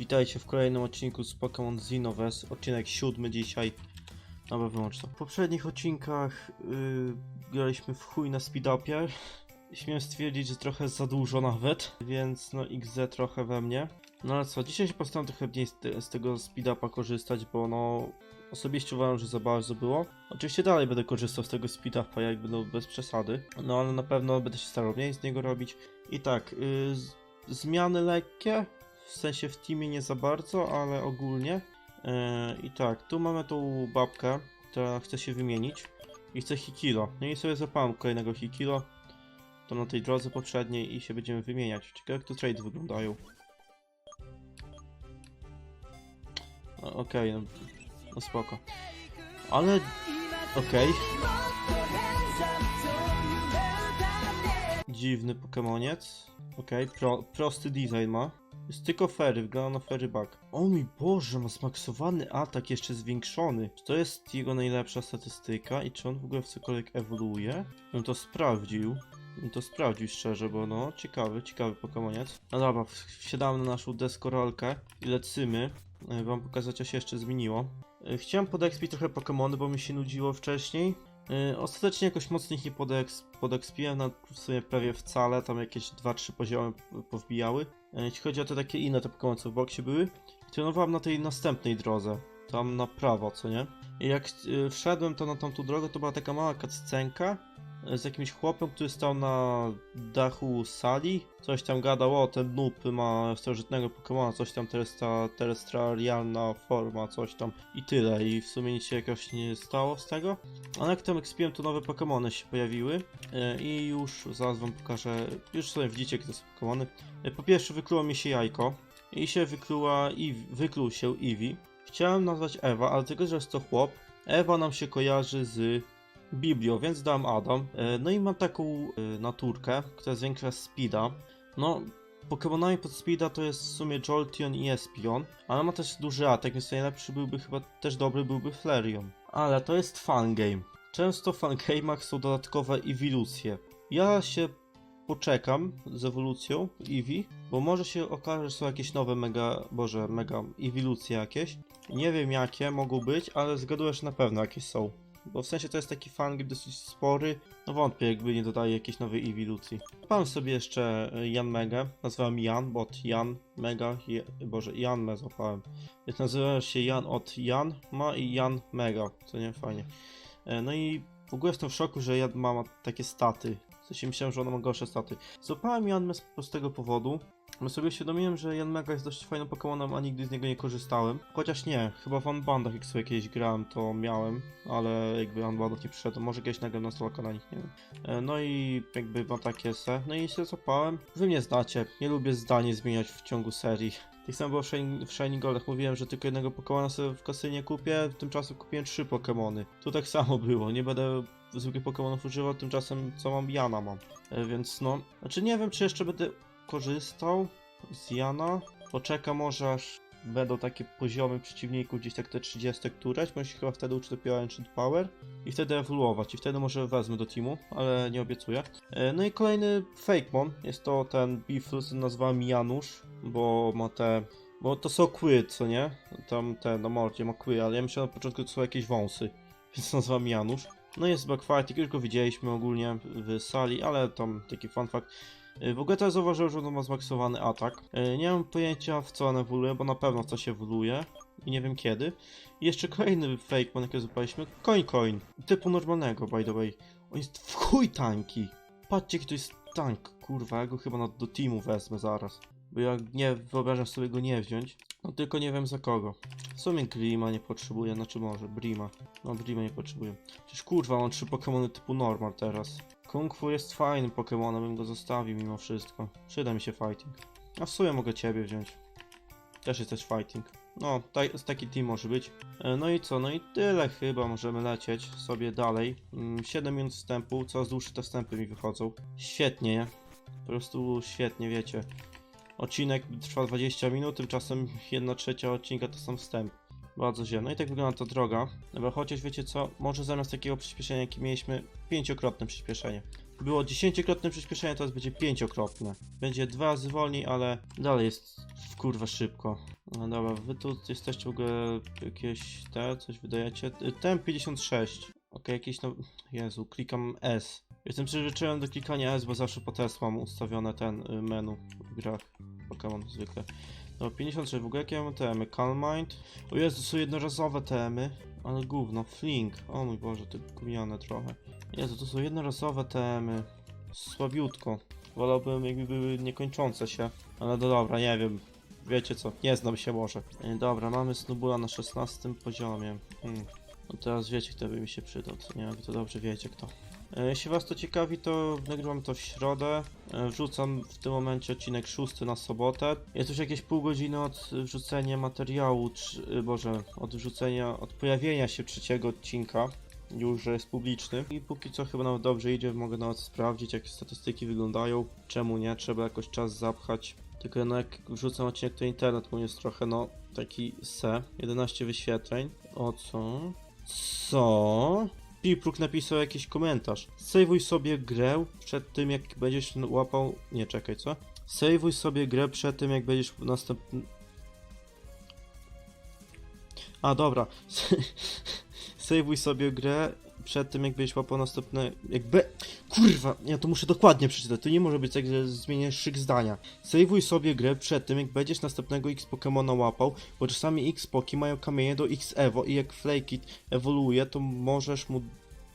Witajcie w kolejnym odcinku z Pokémon Xenoverse, odcinek siódmy dzisiaj. Dobra, wyłącz. W poprzednich odcinkach yy, graliśmy w chuj na speedupie. Śmiem stwierdzić, że trochę za dużo nawet, więc no XZ trochę we mnie. No ale co, dzisiaj się postaram trochę mniej z, te, z tego speedupa korzystać, bo no osobiście uważam, że za bardzo było. Oczywiście dalej będę korzystał z tego speedupa, jakby no bez przesady. No ale na pewno będę się starał mniej z niego robić. I tak, yy, zmiany lekkie, w sensie w teamie nie za bardzo, ale ogólnie. E, I tak, tu mamy tą babkę, która chce się wymienić i chce Hikilo. No i sobie zapałem kolejnego Hikilo, to na tej drodze poprzedniej i się będziemy wymieniać. Ciekawe jak tu trade wyglądają. Okej, no, no spoko. Ale, okej. Dziwny Pokemoniec. Okej, pro, prosty design ma. Jest tylko fery, wygląda na fery bug. O mój Boże, ma zmaksowany atak jeszcze zwiększony. Czy to jest jego najlepsza statystyka i czy on w ogóle w cokolwiek ewoluuje? Bym to sprawdził. Bym to sprawdził szczerze, bo no, ciekawy, ciekawy Pokemoniec. No dobra, wsiadamy na naszą deskorolkę i lecimy. E, Wam pokazać, co się jeszcze zmieniło. E, Chciałem podekspić trochę Pokemony, bo mi się nudziło wcześniej. Yy, Ostatecznie jakoś mocno ich podekspiłem, na w sumie prawie wcale, tam jakieś 2-3 poziomy powbijały. Yy, Jeśli chodzi o te takie inne te Pokémon, co w boksie były, trenowałem na tej następnej drodze, tam na prawo, co nie? I jak yy, wszedłem to na tamtą drogę, to była taka mała yy, z jakimś chłopem, który stał na dachu sali, coś tam gadał, o ten noob ma starożytnego Pokemona, coś tam terestra, terestrialna forma, coś tam. I tyle, i w sumie nic się jakoś nie stało z tego. A jak tam ekspiłem, to nowe Pokémony się pojawiły. E, i już zaraz wam pokażę, już sobie widzicie, jakie to są Pokémony. E, Po pierwsze wykluło mi się jajko. I się wykluła, i wykluł się Eevee. Chciałem nazwać Ewa, ale tylko, że jest to chłop, Ewa nam się kojarzy z Biblią, więc dam Adam. E, No i mam taką e, naturkę, która zwiększa speeda. No, Pokémonami pod speeda to jest w sumie Jolteon i Espion, ale ma też duży atak, więc najlepszy byłby chyba, też dobry byłby Flareon. Ale to jest fangame. Często w fangame'ach są dodatkowe ewolucje. Ja się poczekam z ewolucją Eevee, bo może się okaże, że są jakieś nowe mega, boże, mega ewolucje jakieś. Nie wiem jakie mogą być, ale zgaduję, że na pewno jakieś są. Bo w sensie to jest taki fangame dosyć spory. No wątpię, jakby nie dodaje jakiejś nowej ewolucji. Mam sobie jeszcze e, Jan Mega. Nazywam Jan, bo od Jan Mega. Je, boże, Jan Me złapałem. Więc nazywa się Jan od Jan ma i Jan Mega. Co nie fajnie. E, No i w ogóle jestem w szoku, że Jan ma takie staty. W sensie myślałem, że ona ma gorsze staty. Złapałem Jan Me z prostego powodu. Bo sobie uświadomiłem, że Jan Mega jest dość fajną Pokémonem, a nigdy z niego nie korzystałem. Chociaż nie, chyba w Unbandach jak sobie kiedyś grałem, to miałem, ale jakby Unbandów nie przyszedłem. Może kiedyś nagram na stalka na nich, nie wiem. E, No i jakby mam takie se. No i się złapałem. Wy mnie znacie, nie lubię zdanie zmieniać w ciągu serii. Tak samo było w Shiny, w Goldach. Mówiłem, że tylko jednego Pokemona sobie w kasynie kupię, tymczasem kupiłem trzy Pokemony. Tu tak samo było, nie będę zwykłych Pokemonów używał, tymczasem co mam, Jana mam. E, Więc no, znaczy nie wiem, czy jeszcze będę korzystał z Jana. Poczekam może aż będą takie poziomy przeciwników, gdzieś tak te 30 któreś, bo się chyba wtedy uczy dopiero Ancient Power i wtedy ewoluować i wtedy może wezmę do teamu, ale nie obiecuję. E, No i kolejny Fakemon, jest to ten Beefus, nazwałem Janusz, bo ma te... Bo to są kły, co nie? Tam te, na mordzie ma kły, ale ja myślałem na początku, to są jakieś wąsy, więc nazywam Janusz. No jest Backfighting, już go widzieliśmy ogólnie w sali, ale tam taki fun fact. Y, W ogóle też zauważyłem, że on ma zmaksowany atak. Y, Nie mam pojęcia w co on ewoluuje, bo na pewno coś ewoluuje i nie wiem kiedy. I jeszcze kolejny fake man, jaki zupaliśmy, Coin Coin, typu normalnego by the way. On jest w chuj tanki. Patrzcie jaki to jest tank, kurwa, ja go chyba na, do teamu wezmę zaraz. Bo ja nie wyobrażam sobie go nie wziąć. No tylko nie wiem za kogo. W sumie Grima nie potrzebuję, znaczy może Brima. No Brima nie potrzebuję. Przecież kurwa, mam trzy Pokémony typu normal teraz. Kung Fu jest fajnym Pokémonem, bym go zostawił mimo wszystko. Przyda mi się fighting. A w sumie mogę ciebie wziąć. Też jesteś fighting. No, ta, taki team może być. E, No i co? No i tyle chyba możemy lecieć sobie dalej. Mm, 7 minut wstępu, coraz dłuższe te wstępy mi wychodzą. Świetnie. Po prostu świetnie, wiecie. Odcinek trwa 20 minut, tymczasem 1 trzecia odcinka to są wstęp. Bardzo źle. No i tak wygląda ta droga. Dobra, chociaż wiecie co, może zamiast takiego przyspieszenia, jakie mieliśmy, pięciokrotne przyspieszenie. było 10-krotne przyspieszenie, teraz będzie 5-krotne. Będzie dwa razy wolniej, ale dalej jest kurwa szybko. No dobra, wy tu jesteście w ogóle jakieś te, coś wydajecie? Temp 56. Okej, jakieś no... Jezu, klikam S. Jestem przyzwyczajony do klikania S, bo zawsze po test mam ustawione ten y, menu w grach. Pokémon zwykle. No 56, w ogóle jakie mamy temy? Calm Mind. O Jezu, są jednorazowe temy. Ale gówno, Flink. O mój Boże, to gumione trochę. Jezu, to są jednorazowe temy. Słabiutko. Wolałbym jakby były niekończące się. Ale no dobra, nie wiem. Wiecie co, nie znam się może. E, Dobra, mamy Snubula na 16 poziomie. Hmm. No teraz wiecie, kto by mi się przydał, co nie? Wy to dobrze wiecie kto. E, Jeśli was to ciekawi, to nagrywam to w środę. E, Wrzucam w tym momencie odcinek szósty na sobotę. Jest już jakieś pół godziny od wrzucenia materiału, czy, e, boże, od wrzucenia, od pojawienia się trzeciego odcinka. Już, że jest publiczny. I póki co chyba nawet dobrze idzie, mogę nawet sprawdzić, jak statystyki wyglądają. Czemu nie? Trzeba jakoś czas zapchać. Tylko no jak wrzucam odcinek, to internet mój jest trochę, no, taki se. 11 wyświetleń. O co? Co? Pipruk napisał jakiś komentarz. Sejwuj sobie grę przed tym, jak będziesz łapał... Nie, czekaj, co? Sejwuj sobie grę przed tym, jak będziesz następny... A, dobra. Sejwuj sobie grę przed tym, jak będziesz łapał następne... Jakby... Kurwa, ja to muszę dokładnie przeczytać. To nie może być tak, że zmienię szyk zdania. Sejwuj sobie grę przed tym, jak będziesz następnego X Pokemona łapał, bo czasami X Poki mają kamienie do X Evo i jak Flakeit ewoluuje, to możesz mu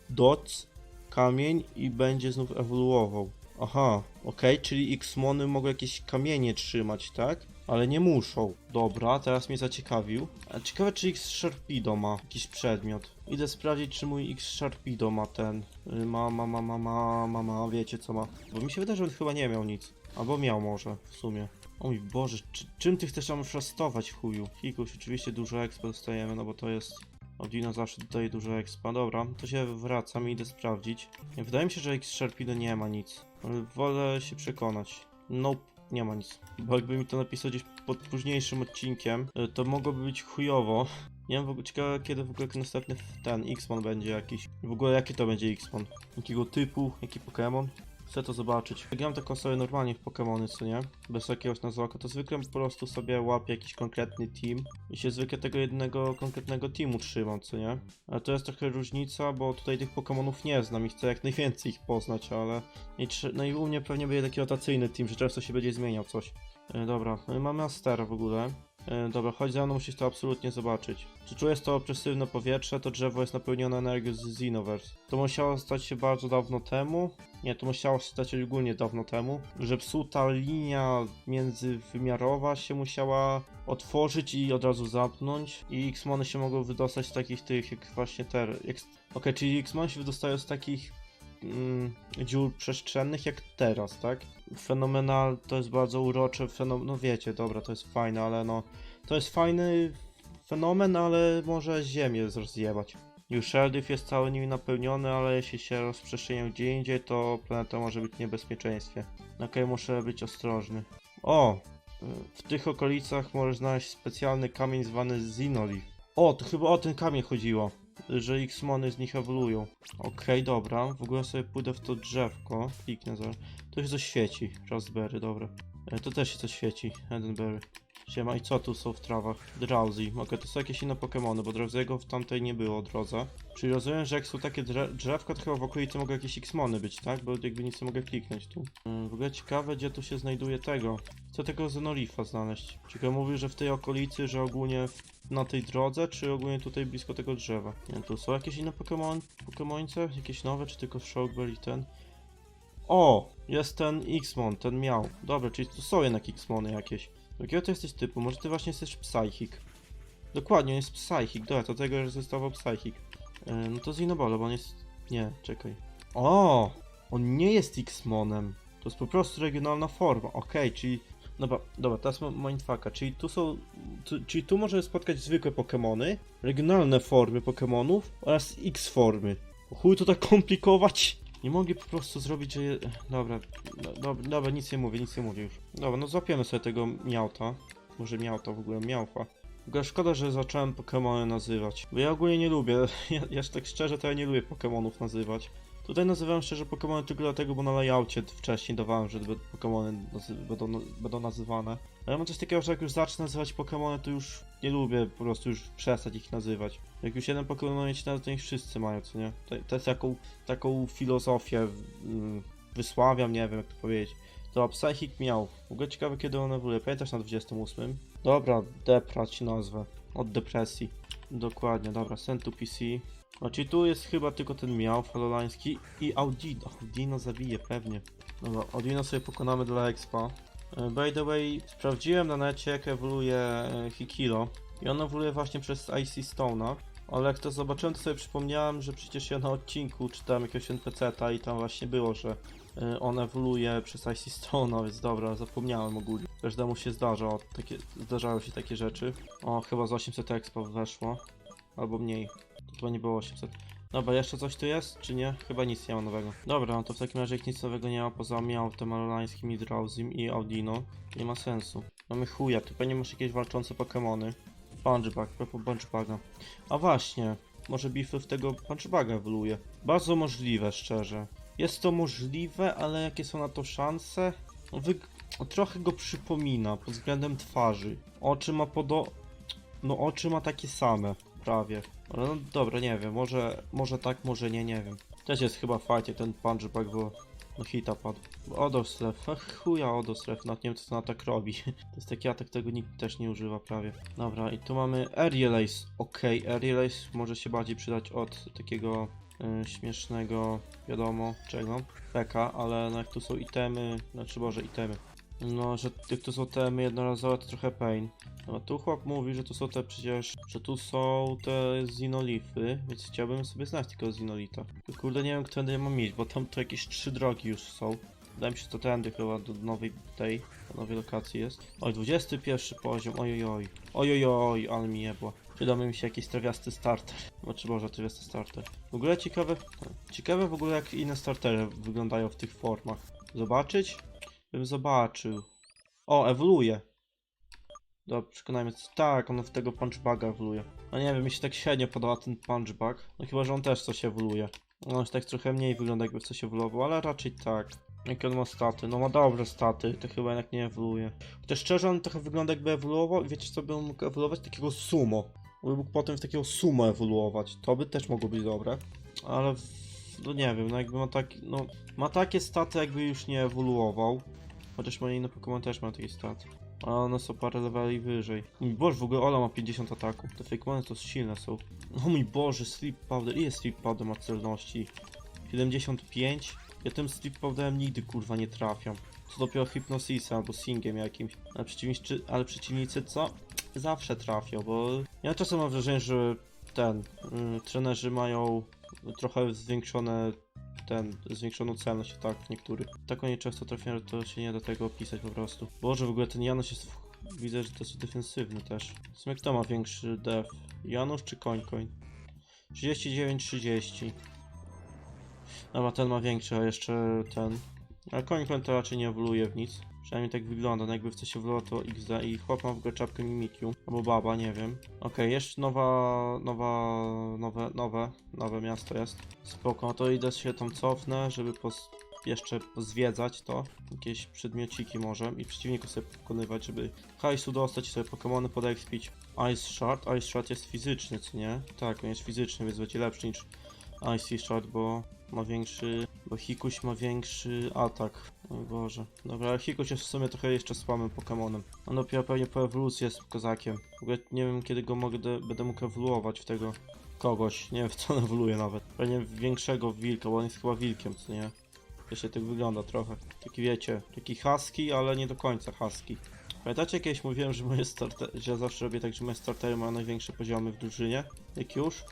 doc kamień i będzie znów ewoluował. Aha, okej, czyli X-mony mogą jakieś kamienie trzymać, tak? Ale nie muszą. Dobra, teraz mnie zaciekawił. Ciekawe, czy X-Sharpedo ma jakiś przedmiot. Idę sprawdzić, czy mój X-Sharpedo ma ten. y, Ma, ma, ma, ma, ma, ma, ma, wiecie co ma. Bo mi się wydaje, że on chyba nie miał nic. Albo miał może, w sumie. O mój Boże, czy, czym ty chcesz tam szlastować, chuju? Hikuś, oczywiście dużo expo dostajemy, no bo to jest... Odino zawsze daje dużo expa. Dobra, to się wracam i idę sprawdzić. Wydaje mi się, że X-Sharpedo nie ma nic. Ale wolę się przekonać. Nope, nie ma nic. Bo jakby mi to napisał gdzieś pod późniejszym odcinkiem, y, to mogłoby być chujowo. Nie wiem w ogóle ciekawe kiedy w ogóle następny ten X-Mon będzie jakiś. W ogóle jaki to będzie X-Mon? Jakiego typu? Jaki Pokémon? Chcę to zobaczyć. Gram tylko sobie normalnie w Pokémony, co nie? Bez jakiegoś nazwaka, to zwykle po prostu sobie łapię jakiś konkretny team i się zwykle tego jednego konkretnego teamu trzymam, co nie? Ale to jest trochę różnica, bo tutaj tych Pokémonów nie znam i chcę jak najwięcej ich poznać, ale... I trze- no i u mnie pewnie będzie taki rotacyjny team, że często się będzie zmieniał coś. E, dobra, e, mamy Astera w ogóle. E, dobra, chodź za mną, musisz to absolutnie zobaczyć. Czy czujesz to opresywne powietrze? To drzewo jest napełnione energią z Xenoverse. To musiało stać się bardzo dawno temu. Nie, to musiało się stać ogólnie dawno temu, że psuta linia międzywymiarowa się musiała otworzyć i od razu zamknąć i X-Mony się mogą wydostać z takich tych jak właśnie te... Jak... Okej, czyli X-Mony się wydostają z takich mm, dziur przestrzennych jak teraz, tak? Fenomenal, to jest bardzo urocze, fenom... no wiecie, dobra, to jest fajne, ale no... To jest fajny fenomen, ale może ziemię rozjebać. Już Sheldiv jest cały nimi napełniony, ale jeśli się rozprzestrzenią gdzie indziej, to planeta może być w niebezpieczeństwie. Okej, muszę być ostrożny. O! W tych okolicach możesz znaleźć specjalny kamień zwany Zinolith. O, to chyba o ten kamień chodziło. Że X-mony z nich ewoluują. Okej, dobra. W ogóle sobie pójdę w to drzewko. Kliknę zaraz. To się coś świeci. Raspberry, dobra. E, To też się coś świeci. Edenberry. Siema, i co tu są w trawach? Drowsy. Okej, to są jakieś inne Pokémony, bo Drowsiego w tamtej nie było drodze. Czyli rozumiem, że jak są takie drze drzewka, to chyba w okolicy mogą jakieś X-mony być, tak? Bo jakby nic nie mogę kliknąć tu. Ym, W ogóle ciekawe, gdzie tu się znajduje tego. Chcę tego Zenolifa znaleźć. Ciekawe mówi, że w tej okolicy, że ogólnie na tej drodze, czy ogólnie tutaj blisko tego drzewa. Nie tu są jakieś inne Pokémon, Pokemońce? Jakieś nowe, czy tylko Shockbell i ten? O! Jest ten X-Mon, ten miał. Dobra, czyli tu są jednak X-Mony jakieś. Jakiego to jesteś typu? Może ty właśnie jesteś Psychic. Dokładnie, on jest Psychic. Dobra, to tego rezygnował Psychic. Yy, no to Zinobolo, bo on jest... Nie, czekaj. O! On nie jest X-Monem. To jest po prostu regionalna forma. Okej, czyli... Dobra, dobra, teraz mindfucka. Czyli tu są... Tu, czyli tu możemy spotkać zwykłe Pokémony, regionalne formy Pokémonów oraz X-formy. Chuj to tak komplikować? Nie mogli po prostu zrobić, że... Dobra, no, dobra, dobra, nic nie mówię, nic nie mówię już. Dobra, no złapiemy sobie tego miauta. Może miauta w ogóle, miałfa. Ogóle szkoda, że zacząłem Pokémony nazywać. Bo ja ogólnie nie lubię, ja, ja tak szczerze to ja nie lubię Pokémonów nazywać. Tutaj nazywałem szczerze Pokémony tylko dlatego, bo na layoutie wcześniej dawałem, że Pokémony będą, będą nazywane. Ale ja mam coś takiego, że jak już zacznę nazywać Pokémony, to już nie lubię po prostu już przestać ich nazywać. Jak już jeden Pokémon mieć nazwę, to niech wszyscy mają, co nie? To, to jest jaką, taką filozofię mm, wysławiam, nie wiem jak to powiedzieć. To Psychic miał. W ogóle ciekawe kiedy on ewoluuje. Pamiętasz na 28? Dobra, Depra ci nazwę. Od depresji. Dokładnie, dobra, send to PC. Czyli tu jest chyba tylko ten miał falolański i Audino. Audino zabije pewnie. Dobra, Audino sobie pokonamy dla expa. E, By the way, sprawdziłem na necie jak ewoluuje e, Hikilo. I on ewoluuje właśnie przez Icy Stone'a. Ale jak to zobaczyłem, to sobie przypomniałem, że przecież ja na odcinku czytałem jakiegoś NPC-ta i tam właśnie było, że y, on ewoluuje przez Icy Stone, więc dobra, zapomniałem ogólnie. Każdemu się zdarza, takie, się takie rzeczy. O, chyba z 800 expo weszło. Albo mniej. Chyba nie było 800. Dobra, jeszcze coś tu jest, czy nie? Chyba nic nie ma nowego. Dobra, no to w takim razie jak nic nowego nie ma, poza Miautem, Alolańskim i Drowsym i Audino, nie ma sensu. Mamy chuja, tu pewnie masz jakieś walczące Pokémony. Punchbag, propos Punchbaga. A właśnie, może Beefy w tego Punchbaga ewoluuje. Bardzo możliwe, szczerze. Jest to możliwe, ale jakie są na to szanse? No, Wy... Trochę go przypomina pod względem twarzy. Oczy ma podo... No oczy ma takie same, prawie. Ale no dobra, nie wiem, może, może tak, może nie, nie wiem. Też jest chyba fajnie ten punchback, bo no hita padł. Odoslew, ach chuja Odoslew, nawet nie wiem co to na tak robi. To jest taki atak, tego nikt też nie używa prawie. Dobra, i tu mamy Aerial Ace. Okej, Aerial Ace może się bardziej przydać od takiego y, śmiesznego, wiadomo czego, peka, ale no jak tu są itemy, znaczy boże itemy. No, że jak tu są te jednorazowe, to trochę pain. No, tu chłop mówi, że tu są te przecież, że tu są te zinolify, więc chciałbym sobie znać tego zinolita. Tylko Kurde, nie wiem, którędy ja mam iść, bo tam to jakieś trzy drogi już są. Wydaje mi się, to tędy chyba do nowej tej, do nowej lokacji jest. Oj, 21 poziom, ojojoj. Ojojoj, ale mi jebła. Przydamy mi się jakiś trawiasty starter. Znaczy może trawiasty starter. W ogóle ciekawe, ciekawe w ogóle jak inne startery wyglądają w tych formach. Zobaczyć? Bym zobaczył. O, ewoluuje. Dobra, przekonajmy się. Tak, on w tego punchbaga ewoluuje. No nie wiem, mi się tak średnio podoba ten punchbag. No chyba, że on też coś ewoluuje. No już tak trochę mniej wygląda jakby coś ewoluował, ale raczej tak. Jakie on ma staty? No ma dobre staty, to chyba jednak nie ewoluuje. Chociaż szczerze on trochę wygląda jakby ewoluował i wiecie co by on mógł ewoluować? Takiego sumo. On by mógł potem w takiego sumo ewoluować. To by też mogło być dobre. Ale w... no nie wiem, no jakby ma tak, no ma takie staty jakby już nie ewoluował. Chociaż moje inne Pokémon też mają takie staty. A one są parę leveli wyżej. Mój Boże, w ogóle Ola ma 50 ataków. Te Fakemony to silne są. O mój Boże, Sleep Powder. Ile Sleep Powder ma celności? 75? Ja tym Sleep Powderem nigdy kurwa nie trafiam. Co dopiero Hypnosisem albo Singiem jakimś. Ale przeciwnicy, ale przeciwnicy co? Zawsze trafią, bo ja czasem mam wrażenie, że ten, y, trenerzy mają trochę zwiększone ten, zwiększoną celność tak niektórych. Tak oni często trafiają, że to się nie da tego opisać po prostu. Boże, w ogóle ten Janusz jest, widzę, że dosyć defensywny też. W sumie kto ma większy def? Janusz czy Koń-Koń? 39-30. Dobra, ten ma większy, a jeszcze ten. Ale Koń-Koń to raczej nie ewoluuje w nic. Przynajmniej tak wygląda, no jakby w coś ewoluował to XD i chłop ma w ogóle czapkę Mimikyu. Albo baba, nie wiem. Okej, jeszcze nowa, nowa, nowe, nowe, nowe miasto jest. Spoko, to idę się tam cofnę, żeby pos jeszcze pozwiedzać to. Jakieś przedmiociki może i przeciwników sobie pokonywać, żeby hajsu dostać i sobie Pokémony podekspić. Ice Shard, Ice Shard jest fizyczny, co nie? Tak, on jest fizyczny, więc będzie lepszy niż Icy Shard, bo ma większy, bo Hikuś ma większy atak. O Boże. Dobra, ale Hikuś jest w sumie trochę jeszcze słabym Pokemonem. On dopiero pewnie po ewolucji jest kozakiem. W ogóle nie wiem kiedy go mogę, będę mógł ewoluować w tego kogoś. Nie wiem w co on ewoluuje nawet. Pewnie większego wilka, bo on jest chyba wilkiem, co nie? Jeszcze tak wygląda trochę. Taki wiecie, taki husky, ale nie do końca husky. Pamiętacie kiedyś mówiłem, że moje startery, że ja zawsze robię tak, że moje startery mają największe poziomy w drużynie? Jak już?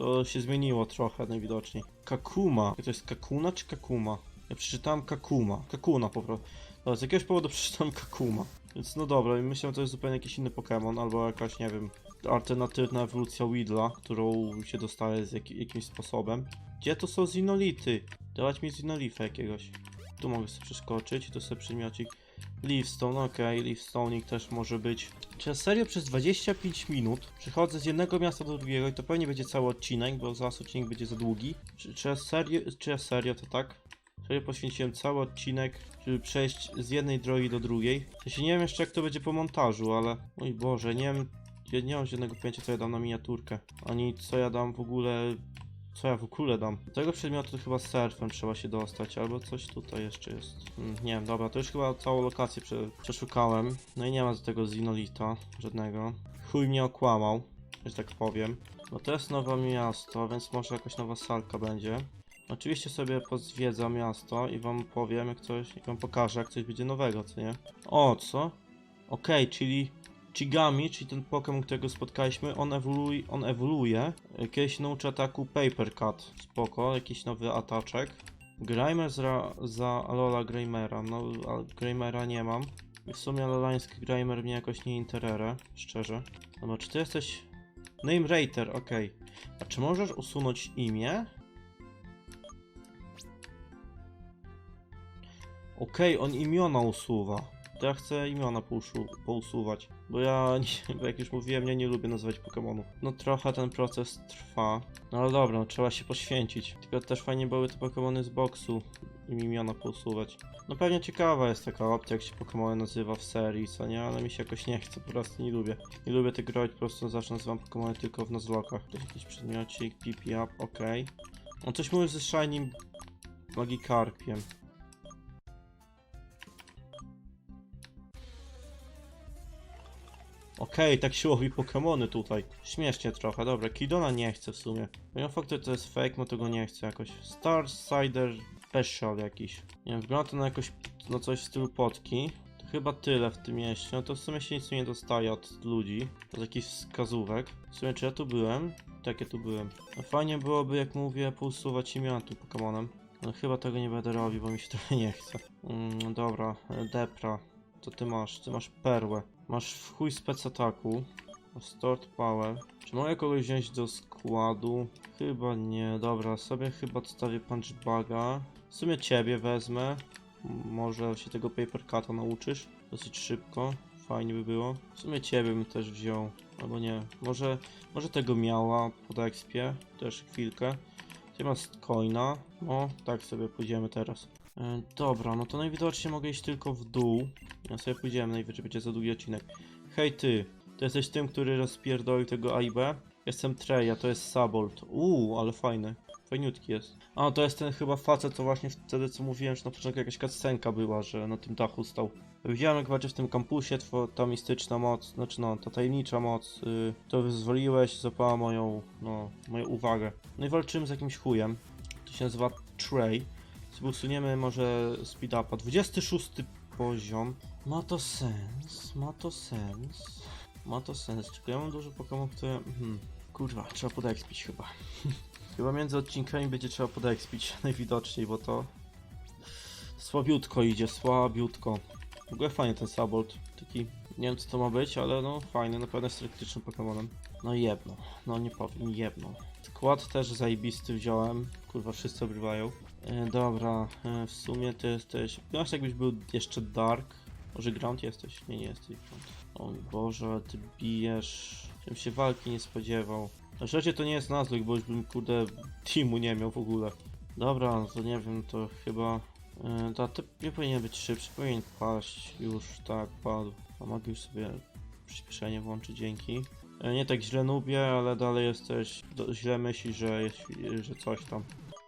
To się zmieniło trochę najwidoczniej. Kakuma. To jest Kakuna czy Kakuma? Ja przeczytałem Kakuma. Kakuna po prostu. No, z jakiegoś powodu przeczytałem Kakuma. Więc no dobra, myślę, że to jest zupełnie jakiś inny Pokémon, albo jakaś, nie wiem, alternatywna ewolucja Weedla, którą się dostaje z jak jakimś sposobem. Gdzie to są zinolity? Dawać mi zinolifę jakiegoś. Tu mogę sobie przeskoczyć, tu sobie przedmiocik. Leafstone, okej, Leafstone'ik też może być. Czy serio przez 25 minut przechodzę z jednego miasta do drugiego i to pewnie będzie cały odcinek, bo zaraz odcinek będzie za długi. Czy, czy serio, czy serio to tak? Serio poświęciłem cały odcinek, żeby przejść z jednej drogi do drugiej. Ja się nie wiem jeszcze jak to będzie po montażu, ale... Mój Boże, nie wiem... Ja nie mam żadnego pojęcia co ja dam na miniaturkę. Ani co ja dam w ogóle... Co ja w ogóle dam? Do tego przedmiotu chyba surfem trzeba się dostać, albo coś tutaj jeszcze jest. Hmm, nie wiem, dobra, to już chyba całą lokację prze, przeszukałem. No i nie ma do tego zinolita żadnego. Chuj mnie okłamał, że tak powiem. No to jest nowe miasto, więc może jakaś nowa salka będzie. Oczywiście sobie pozwiedzam miasto i wam powiem jak coś, jak wam pokażę jak coś będzie nowego, co nie? O, co? Okej, czyli Chigami, czyli ten Pokémon, którego spotkaliśmy, on ewoluuje, on ewoluuje. Kiedyś nauczy ataku Paper Cut. Spoko, jakiś nowy ataczek. Grimer za, za Alola Grimera. No, Grimera nie mam. W sumie alolański Grimer mnie jakoś nie interere, szczerze. Dobra, czy ty jesteś... Name Rater, okej. A czy możesz usunąć imię? Okej, on imiona usuwa. To ja chcę imiona pousuwać. Bo ja, bo jak już mówiłem, ja nie lubię nazywać Pokemonów. No trochę ten proces trwa. No ale dobra, no, trzeba się poświęcić. Tylko też fajnie były te Pokemony z boksu. Im imiona pousuwać. No pewnie ciekawa jest taka opcja, jak się Pokemony nazywa w serii, co nie? Ale mi się jakoś nie chce, po prostu nie lubię. Nie lubię tych grać, po prostu zawsze nazywam Pokemony tylko w Nuzlockach. To jakiś przedmiocik, PP up, okej. On coś mówi ze Shining Magikarpiem. Okej, tak się łowi Pokemony tutaj. Śmiesznie trochę, dobra. Kidona nie chcę w sumie. Mimo faktu, że to jest fake, no to go nie chcę jakoś. Star Cider Special jakiś. Nie wiem, wygląda to na jakoś, na coś w stylu potki. To chyba tyle w tym mieście. No to w sumie się nic nie dostaje od ludzi. Z jakichś wskazówek. W sumie, czy ja tu byłem? Tak, ja tu byłem. No fajnie byłoby, jak mówię, pousuwać imiona tu Pokemonem. No chyba tego nie będę robił, bo mi się trochę nie chce. Mm, dobra, Depra. Co ty masz? Ty masz perłę. Masz w chuj spec ataku. Stored power. Czy mogę kogoś wziąć do składu? Chyba nie. Dobra, sobie chyba odstawię punchbaga. W sumie ciebie wezmę. Może się tego paper cut'a nauczysz. Dosyć szybko. Fajnie by było. W sumie ciebie bym też wziął. Albo nie. Może, może tego miała pod expie. Też chwilkę. Gdzie masz coina? No, tak sobie pójdziemy teraz. E, dobra, no to najwidoczniej mogę iść tylko w dół. Ja sobie pójdziemy, najwyżej będzie za długi odcinek. Hej ty, to jesteś tym, który rozpierdolił tego A i B? Jestem Trey, a to jest Sabolt. Uuu, ale fajny. Fajniutki jest. A, to jest ten chyba facet, co właśnie wtedy co mówiłem, że na początku jakaś cutscenka była, że na tym dachu stał. Widziałem jak walczy w tym kampusie, two, ta mistyczna moc, znaczy no, ta tajemnicza moc, yy, to wyzwoliłeś, zapała moją, no, moją uwagę. No i walczymy z jakimś chujem. To się nazywa Trey. Usuniemy może speed upa. 26 poziom. Ma to sens, ma to sens. Ma to sens. Czy ja mam dużo Pokémon, które... Hmm. Kurwa, trzeba podekspić chyba. chyba między odcinkami będzie trzeba podekspić najwidoczniej, bo to... Słabiutko idzie, słabiutko. W ogóle fajnie ten Sabolt. Taki... Nie wiem co to ma być, ale no fajny, na pewno jest elektrycznym Pokémonem. No jedno, no nie powiem, jedno. Skład też zajebisty wziąłem. Kurwa, wszyscy obrywają. E, dobra, e, w sumie ty jesteś. Masz jakbyś był jeszcze Dark. Może Ground jesteś? Nie, nie jesteś Ground. O Boże, ty bijesz. Czym się walki nie spodziewał. Na szczęście to nie jest Nuzlocke, bo już bym kurde teamu nie miał w ogóle. Dobra, no to nie wiem, to chyba. E, ta typ nie powinien być szybszy, powinien paść. Już tak, padł. A mogę już sobie przyspieszenie włączyć, dzięki. E, Nie tak źle nubię, ale dalej jesteś. Do, źle myślisz, że, że coś tam.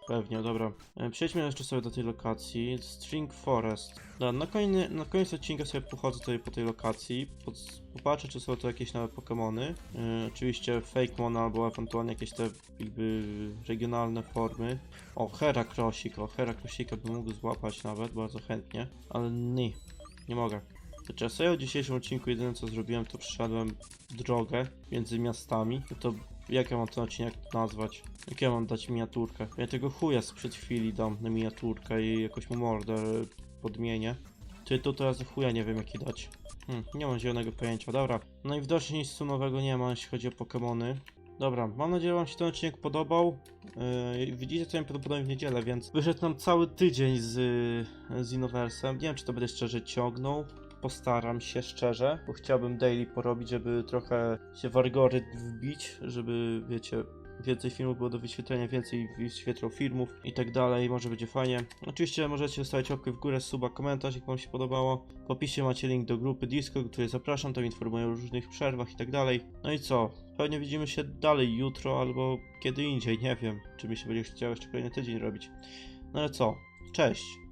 Pewnie, dobra. E, Przejdźmy jeszcze sobie do tej lokacji. String Forest. No, na, koniec, na koniec odcinka sobie pochodzę tutaj po tej lokacji. Pod, popatrzę, czy są tu jakieś nowe Pokémony. E, oczywiście Fake Mon albo ewentualnie jakieś te jakby regionalne formy. O, Herakrosik. O, Herakrosika bym mógł złapać nawet, bardzo chętnie. Ale nie, nie mogę. Znaczy, ja sobie w dzisiejszym odcinku jedyne co zrobiłem, to przeszedłem drogę między miastami. No to jak ja mam ten odcinek nazwać? Jak ja mam dać miniaturkę? Ja tego chuja sprzed chwili dam na miniaturkę i jakoś mu mordę podmienię. Ty to teraz chuja nie wiem jaki dać. Hmm, nie mam zielonego pojęcia. Dobra, najwidoczniej nic nowego nie ma, jeśli chodzi o Pokémony. Dobra, mam nadzieję, że Wam się ten odcinek podobał. Yy, widzicie, co mi prawdopodobnie w niedzielę, więc wyszedł nam cały tydzień z, z Innoversem. Nie wiem, czy to będę szczerze ciągnął. Postaram się szczerze, bo chciałbym daily porobić, żeby trochę się w algorytm wbić, żeby, wiecie, więcej filmów było do wyświetlenia, więcej wyświetlał filmów i tak dalej, może będzie fajnie. Oczywiście możecie zostawić łapkę w górę, suba, komentarz, jak wam się podobało. W opisie macie link do grupy Discord, której zapraszam, tam informuję o różnych przerwach i tak dalej. No i co? Pewnie widzimy się dalej jutro albo kiedy indziej, nie wiem, czy mi się będzie chciało jeszcze kolejny tydzień robić. No ale co? Cześć!